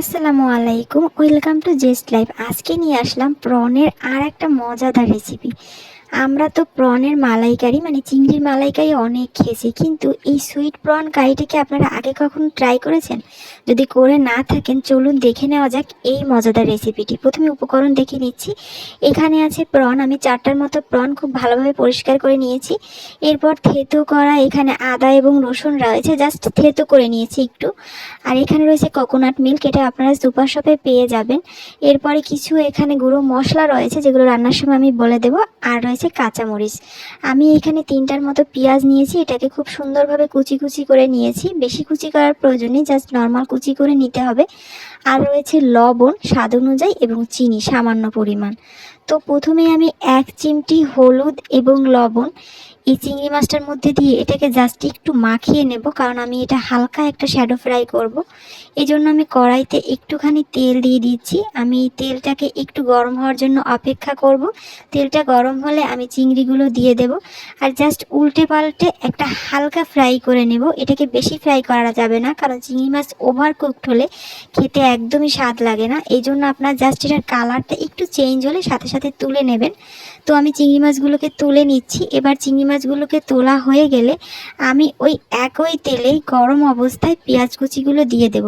আসসালামু আলাইকুম। Welcome to জেস্ট life আজকে নিয়ে আসলাম প্রনের আর একটা মজাদার রেসিপি আমরা তো প্রনের মালাইকারি মানে চিংড়ির মালাইকারি অনেক খেয়েছি, কিন্তু এই সুইট প্রন কারিটাকে আপনারা আগে কখনো ট্রাই করেছেন? যদি করে না থাকেন, চলুন দেখে নেওয়া যাক এই মজাদার রেসিপিটি প্রথমে উপকরণ দেখে নিচ্ছি। এখানে আছে প্রন আমি চারটার মতো প্রন খুব ভালোভাবে পরিষ্কার করে নিয়েছি। এরপর থেতো করা, এখানে আদা এবং রসুন রয়েছে জাস্ট থেতো করে নিয়েছি একটু। আর এখানে রয়েছে কোকোনাট মিল্ক এটা আপনারা সুপার শপে পেয়ে যাবেন। এরপরে কিছু এখানে গুঁড়ো মশলা রয়েছে, যেগুলো রান্নার সময় আমি বলে দেব। আর রয়েছে কাঁচামরিচ। আমি এখানে তিনটার মতো পেঁয়াজ নিয়েছি, এটাকে খুব সুন্দরভাবে কুচি কুচি করে নিয়েছি। বেশি কুচি করার প্রয়োজন নেই, জাস্ট নর্মাল কুচি করে নিতে হবে। আর রয়েছে লবণ স্বাদ অনুযায়ী এবং চিনি, সামান্য পরিমাণ। তো প্রথমে আমি এক চিমটি হলুদ এবং লবণ এই চিংড়ি মাছটার মধ্যে দিয়ে এটাকে জাস্ট একটু মাখিয়ে নেব, কারণ আমি এটা হালকা একটা শ্যাডো ফ্রাই করব। এই জন্য আমি কড়াইতে একটুখানি তেল দিয়ে দিচ্ছি। আমি তেলটাকে একটু গরম হওয়ার জন্য অপেক্ষা করব। তেলটা গরম হলে আমি চিংড়িগুলো দিয়ে দেব। আর জাস্ট উল্টে পাল্টে একটা হালকা ফ্রাই করে নেব। এটাকে বেশি ফ্রাই করা যাবে না, কারণ চিংড়ি মাছ ওভার কুকড হলে খেতে একদমই স্বাদ লাগে না। এই জন্য আপনার জাস্ট এটার কালারটা একটু চেঞ্জ হলে সাথে সাথে তুলে নেবেন। তো আমি চিংড়ি মাছগুলোকে তুলে নিচ্ছি। এবার চিংড়ি মাছগুলোকে তোলা হয়ে গেলে আমি ওই একই তেলেই গরম অবস্থায় পেঁয়াজ কুচিগুলো দিয়ে দেব।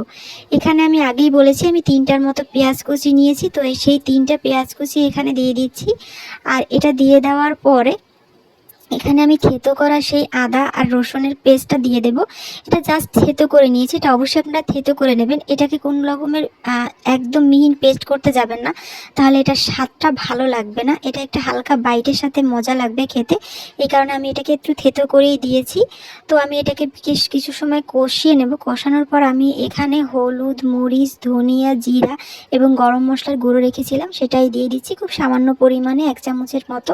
এখানে আমি আগেই বলেছি আমি তিনটার মতো পেঁয়াজ কুচি নিয়েছি, তো সেই তিনটা পেঁয়াজ কুচি এখানে দিয়ে দিচ্ছি। আর এটা দিয়ে দেওয়ার পরে এখানে আমি থেতো করা সেই আদা আর রসুনের পেস্টটা দিয়ে দেব। এটা জাস্ট থেতো করে নিয়েছি। এটা অবশ্যই আপনারা থেতো করে নেবেন। এটাকে কোনো রকমের একদম মিহিন পেস্ট করতে যাবেন না। তাহলে এটা স্বাদটা ভালো লাগবে না। এটা একটা হালকা বাইটের সাথে মজা লাগবে খেতে। এই কারণে আমি এটাকে একটু থেতো করেই দিয়েছি। তো আমি এটাকে বেশ কিছু সময় কষিয়ে নেব। কষানোর পর আমি এখানে হলুদ, মরিচ, ধনিয়া, জিরা এবং গরম মশলার গুঁড়ো রেখেছিলাম। সেটাই দিয়ে দিচ্ছি খুব সামান্য পরিমাণে, এক চামচের মতো।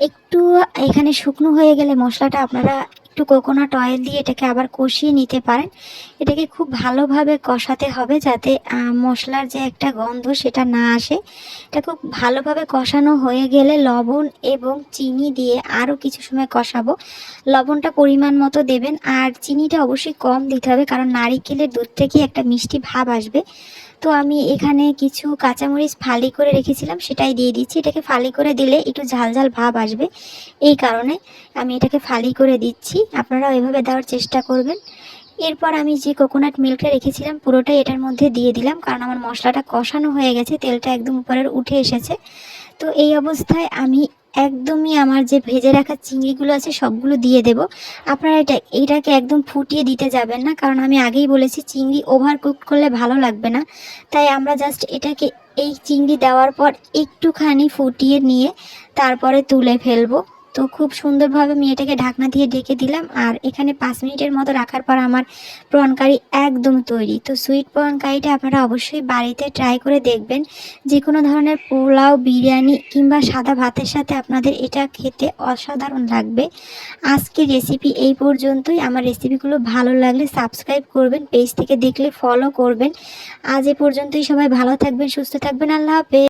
একটু এখানে শুকনো হয়ে গেলে মশলাটা আপনারা একটু কোকোনাট অয়েল দিয়ে এটাকে আবার কষিয়ে নিতে পারেন। এটাকে খুব ভালোভাবে কষাতে হবে যাতে মশলার যে একটা গন্ধ সেটা না আসে। এটা খুব ভালোভাবে কষানো হয়ে গেলে লবণ এবং চিনি দিয়ে আরও কিছু সময় কষাবো। লবণটা পরিমাণ মতো দেবেন। আর চিনিটা অবশ্যই কম দিতে হবে কারণ নারিকেলের দুধ থেকে একটা মিষ্টি ভাব আসবে। তো আমি এখানে কিছু কাঁচামরিচ ফালি করে রেখেছিলাম, সেটাই দিয়ে দিচ্ছি। এটাকে ফালি করে দিলে একটু ঝাল ঝাল ভাব আসবে। এই কারণে আমি এটাকে ফালি করে দিচ্ছি। আপনারাও এভাবে দেওয়ার চেষ্টা করবেন। এরপর আমি যে কোকোনাট মিল্কটা রেখেছিলাম, পুরোটাই এটার মধ্যে দিয়ে দিলাম, কারণ আমার মশলাটা কষানো হয়ে গেছে, তেলটা একদম উপরের উঠে এসেছে। তো এই অবস্থায় আমি একদমই আমার যে ভেজে রাখা চিংড়িগুলো আছে সবগুলো দিয়ে দেব। আপনারা এটা এইটাকে একদম ফুটিয়ে দিতে যাবেন না, কারণ আমি আগেই বলেছি চিংড়ি ওভার কুক করলে ভালো লাগবে না। তাই আমরা জাস্ট এটাকে এই চিংড়ি দেওয়ার পর একটুখানি ফুটিয়ে নিয়ে তারপরে তুলে ফেলব। তো খুব সুন্দরভাবে আমি এটাকে ঢাকনা দিয়ে ডেকে দিলাম আর এখানে পাঁচ মিনিটের মতো রাখার পর আমার প্রন কারি একদম তৈরি। তো সুইট প্রন কারিটা আপনারা অবশ্যই বাড়িতে ট্রাই করে দেখবেন। যে কোনো ধরনের পোলাও, বিরিয়ানি কিংবা সাদা ভাতের সাথে আপনাদের এটা খেতে অসাধারণ লাগবে। আজকের রেসিপি এই পর্যন্তই। আমার রেসিপিগুলো ভালো লাগলে সাবস্ক্রাইব করবেন পেজ থেকে দেখলে ফলো করবেন। আজ এ পর্যন্তই। সবাই ভালো থাকবেন, সুস্থ থাকবেন। আল্লাহ হাফেজ।